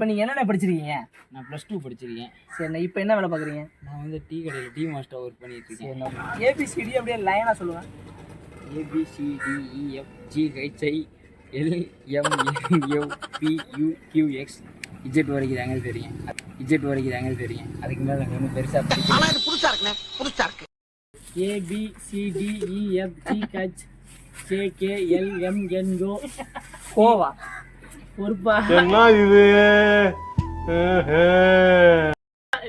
இப்போ நீங்கள் என்னென்ன படிச்சிருக்கீங்க? நான் ப்ளஸ் டூ படிச்சிருக்கேன். சரி இப்போ என்ன வேலை பார்க்குறீங்க நான் வந்து டீ கடையில் டீ மாஸ்டர் ஒர்க் பண்ணிட்டு இருக்கேன். ஏபிசிடி அப்படியே லைனாக சொல்லுவேன் ABCDEF GHI L M F P U QX Z வரைக்கும் தாங்க தெரியும். இஜெட் வரைக்கும் தாங்க தெரியும். அதுக்கு மேலே எனக்கு ஒன்றும் பெருசாக படிக்கல. ஏபிசிடிஇஎஃப் ஜிஹெச் ஜேகேஎல்எம்என்ஓ கோவா. பொறுப்பா என்ன இது?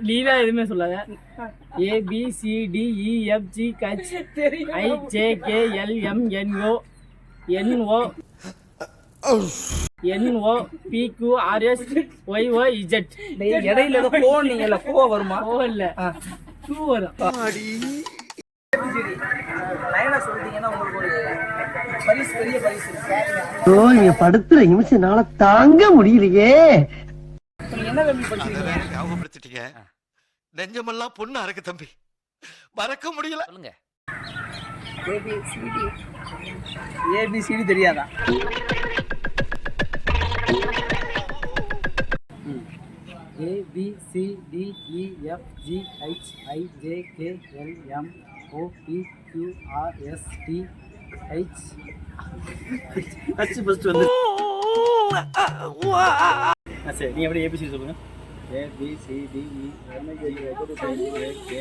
நீலா எதுவுமே சொல்லாத. A B C D E F G H I J K L M N O N O N O P Q R S Y O Z டேய், இடையில ஏதோ போனீங்கல்ல கோவா வருமா? ஓ இல்ல. டூ வரும். லைனாக சொல்லிட்டீங்கன்னா உங்களுக்கு ஒரு பரிசு பெரிய பரிசு இருக்கு ஓ நீங்க படுத்துற நிமிஷம்னால தாங்க முடியலையே. என்ன தம்பி படிச்சிருக்கீங்க ஞாபகப்படுத்திட்டீங்க. நெஞ்சமெல்லாம் பொண்ணா இருக்கு தம்பி. மறக்க முடியல. ஏபிசிடி ஏபிசிடி தெரியாதா? A B C D E F G H I J K L M O P Q R S T H first first வந்து சரி நீ எப்படி ஏபிசி சொல்லுங்க A B C D E H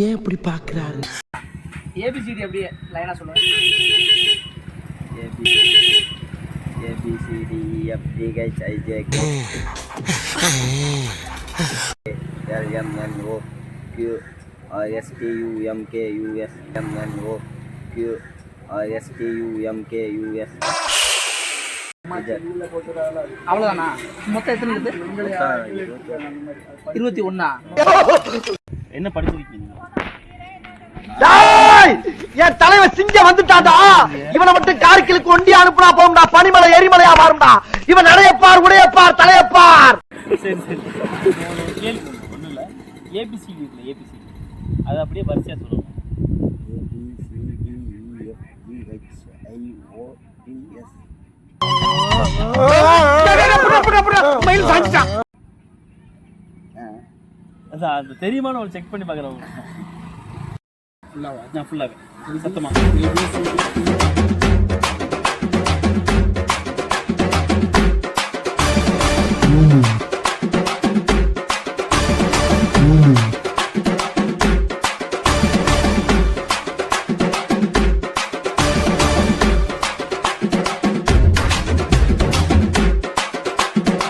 ஏன் இப்படி பாக்குறாரு ABCD அப்படியே லைனாக சொல்லுங்க A B C D E F G H I J K L M N O Q R S T U M K U S M N O Q R S T U M K U S அவ்வளோதானா மொத்தம் எத்தனை இருக்கு இருபத்தி ஒண்ணா? என்ன படிச்சிருக்கீங்க! என் தலைவன் சிங்கம் வந்துட்டான்டா. இவனை மட்டும் கார்கிலுக்கு ஒண்டி அனுப்புனா போகும்டா. பனிமலை எரிமலையா மாறும்டா இவன் நடையப்பார் உடையப்பார் தலையப்பார். அது அப்படியே அது தெரியுமான்னு ஒரு செக் பண்ணி பார்க்குறவங்க ஃபுல்லாக நான் ஃபுல்லாகவே சத்தமாக